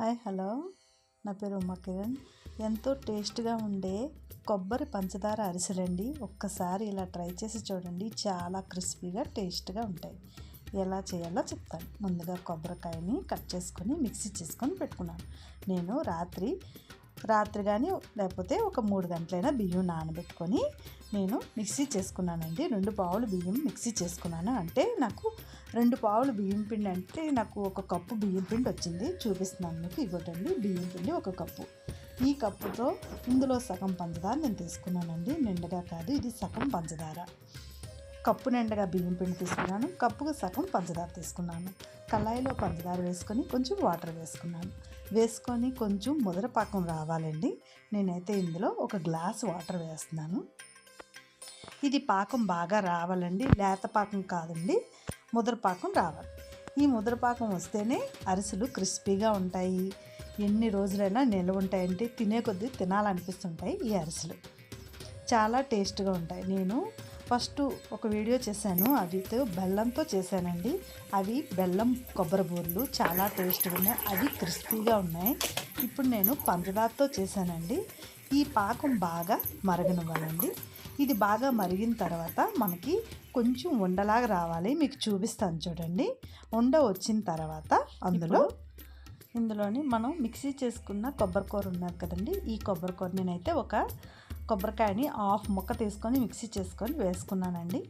Hi hello. నా పేరు ఉమా కిరణ్ ఎంతో టేస్ట్గా ఉండే కొబ్బరి పంచదార అరిసెలండి. ఒక్కసారి ఇలా ట్రై చేసి చూడండి. చాలా క్రిస్పీగా టేస్ట్గా ఉంటాయి. ఎలా చేయాలో చెప్తాను. ముందుగా కొబ్బరికాయని కట్ చేసుకొని మిక్సీ చేసుకొని పెట్టుకున్నాను. నేను రాత్రి రాత్రి కానీ లేకపోతే ఒక మూడు గంటలైనా బియ్యం నానబెట్టుకొని నేను మిక్సీ చేసుకున్నానండి. రెండు పావులు బియ్యం మిక్సీ చేసుకున్నాను. అంటే నాకు రెండు పావులు బియ్యం పిండి అంటే నాకు ఒక కప్పు బియ్యం పిండి వచ్చింది. చూపిస్తున్నాను మీకు ఇవ్వటండి. బియ్యం పిండి ఒక కప్పు. ఈ కప్పుతో ఇందులో సగం పంచదార నేను తీసుకున్నానండి. నిండుగా కాదు ఇది సగం పంచదార. కప్పు నిండగా బియ్యం పిండి తీసుకున్నాను. కప్పుకు సగం పంచదార తీసుకున్నాను. కళాయిలో పంచదార వేసుకొని కొంచెం వాటర్ వేసుకున్నాను. వేసుకొని కొంచెం ముదర పాకం రావాలండి. నేనైతే ఇందులో ఒక గ్లాస్ వాటర్ వేస్తున్నాను. ఇది పాకం బాగా రావాలండి. లేత పాకం కాదండి. ముదర పాకం రావాలి. ఈ ముదర పాకం వస్తేనే అరిసెలు క్రిస్పీగా ఉంటాయి. ఎన్ని రోజులైనా నిల్వ ఉంటాయంటే తినే కొద్దీ తినాలనిపిస్తుంటాయి ఈ అరిసెలు. చాలా టేస్ట్గా ఉంటాయి. నేను ఫస్ట్ ఒక వీడియో చేశాను. అవి బెల్లంతో చేశానండి. అవి బెల్లం కొబ్బరి బూరలు చాలా టేస్ట్గా ఉన్నాయి. అవి క్రిస్పీగా ఉన్నాయి. ఇప్పుడు నేను పంచదారతో చేశానండి. ఈ పాకం బాగా మరగనివ్వాలండి. ఇది బాగా మరిగిన తర్వాత మనకి కొంచెం ఉండలాగా రావాలి. మీకు చూపిస్తాను చూడండి. ఉండ వచ్చిన తర్వాత అందులో ఇందులోని మనం మిక్సీ చేసుకున్న కొబ్బరికూర ఉన్నది కదండి. ఈ కొబ్బరికూర నేనైతే ఒక కొబ్బరికాయని హాఫ్ ముక్క తీసుకొని మిక్సీ చేసుకొని వేసుకున్నానండి.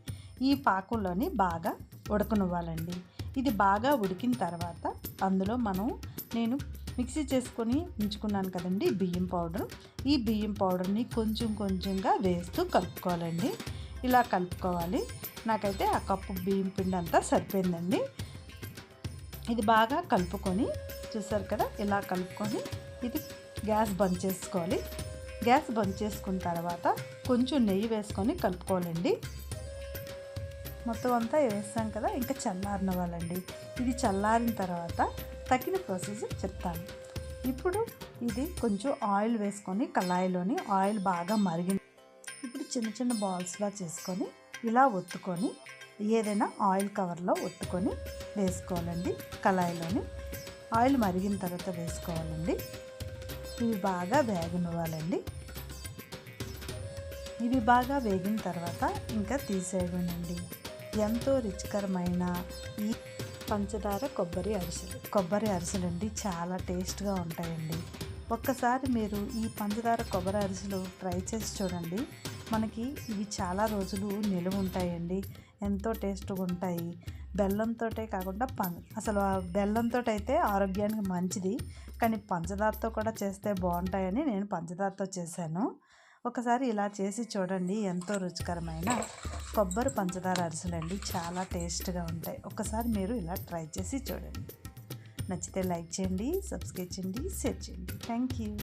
ఈ పాకంలోని బాగా ఉడకనివ్వాలండి. ఇది బాగా ఉడికిన తర్వాత అందులో మనం నేను మిక్సీ చేసుకొని ఉంచుకున్నాను కదండి బియ్యం పౌడర్. ఈ బియ్యం పౌడర్ని కొంచెం కొంచెంగా వేస్తూ కలుపుకోవాలండి. ఇలా కలుపుకోవాలి. నాకైతే ఆ కప్పు బియ్యం పిండి అంతా సరిపోయిందండి. ఇది బాగా కలుపుకొని చూసారు కదా ఇలా కలుపుకొని ఇది గ్యాస్ బంద్ చేసుకోవాలి. గ్యాస్ బంద్ చేసుకున్న తర్వాత కొంచెం నెయ్యి వేసుకొని కలుపుకోవాలండి. మొత్తం అంతా వేస్తాం కదా ఇంకా చల్లారనివ్వాలండి. ఇది చల్లారిన తర్వాత తగిన ప్రొసీజర్ చెప్తాను. ఇప్పుడు ఇది కొంచెం ఆయిల్ వేసుకొని కళాయిలోని ఆయిల్ బాగా మరిగింది ఇప్పుడు చిన్న చిన్న బాల్స్లా చేసుకొని ఇలా ఒత్తుకొని ఏదైనా ఆయిల్ కవర్లో ఒత్తుకొని వేసుకోవాలండి కళాయిలోని. ఆయిల్ మరిగిన తర్వాత వేసుకోవాలండి. ఇవి బాగా వేగనివ్వాలండి. ఇవి బాగా వేగిన తర్వాత ఇంకా తీసేయడండి ఎంతో రుచికరమైన ఈ పంచదార కొబ్బరి అరిసెలు. కొబ్బరి అరిసెలు అండి చాలా టేస్ట్గా ఉంటాయండి. ఒక్కసారి మీరు ఈ పంచదార కొబ్బరి అరిసెలు ట్రై చేసి చూడండి. మనకి ఇవి చాలా రోజులు నిలువ ఉంటాయండి. ఎంతో టేస్ట్గా ఉంటాయి. బెల్లంతో కాకుండా పం అసలు బెల్లంతో అయితే ఆరోగ్యానికి మంచిది. కానీ పంచదారతో కూడా చేస్తే బాగుంటాయని నేను పంచదారతో చేశాను. ఒకసారి ఇలా చేసి చూడండి ఎంతో రుచికరమైన కొబ్బరి పంచదార అరిసెలండి. చాలా టేస్ట్గా ఉంటాయి. ఒకసారి మీరు ఇలా ట్రై చేసి చూడండి. నచ్చితే లైక్ చేయండి సబ్స్క్రైబ్ చేయండి షేర్ చేయండి. Thank you